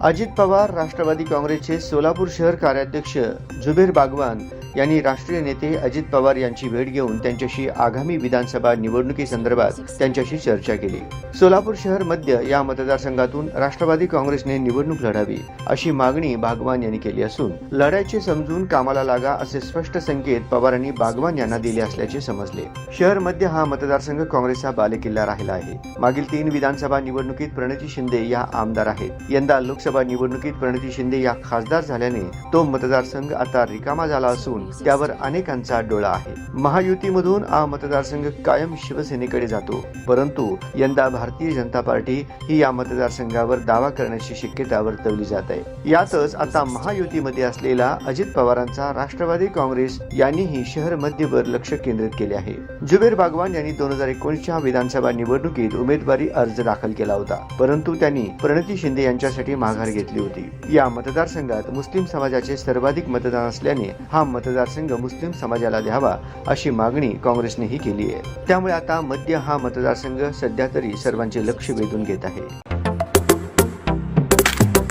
अजित पवार राष्ट्रवादी काँग्रेसचे सोलापूर शहर कार्याध्यक्ष जुबेर बागवान यांनी राष्ट्रीय नेते अजित पवार यांची भेट घेऊन त्यांच्याशी आगामी विधानसभा निवडणुकीसंदर्भात त्यांच्याशी चर्चा केली. सोलापूर शहर मध्य या मतदारसंघातून राष्ट्रवादी काँग्रेसने निवडणूक लढावी अशी मागणी भागवान यांनी केली असून लढायचे समजून कामाला लागा असे स्पष्ट संकेत पवारांनी बागवान यांना दिले असल्याचे समजले. शहर मध्य हा मतदारसंघ काँग्रेसचा बालेकिल्ला राहिला आहे. मागील तीन विधानसभा निवडणुकीत प्रणिती शिंदे या आमदार आहेत. यंदा लोकसभा निवडणुकीत प्रणिती शिंदे या खासदार झाल्याने तो मतदारसंघ आता रिकामा झाला असून त्यावर अनेकांचा डोळा आहे. महायुतीमधून हा मतदारसंघ कायम शिवसेनेकडे जातो. परंतु यंदा भारतीय जनता पार्टी ही या मतदारसंघावर दावा करण्याची शक्यता वर्तवली जात आहे. यातच आता महायुतीमध्ये असलेला अजित पवारांचा राष्ट्रवादी काँग्रेस यांनीही शहर मध्यवर लक्ष केंद्रित केले आहे. जुबेर बागवान यांनी दोन हजार एकोणीसच्या विधानसभा निवडणुकीत उमेदवारी अर्ज दाखल केला होता. परंतु त्यांनी प्रणती शिंदे यांच्यासाठी माघार घेतली होती. या मतदारसंघात मुस्लिम समाजाचे सर्वाधिक मतदान असल्याने हा मतदारसंघ मुस्लिम समाजाला द्यावा अशी मागणी काँग्रेसनेही केली आहे. त्यामुळे आता मध्य हा मतदारसंघ सध्या तरी सर्वांचे लक्ष वेधून घेत आहे.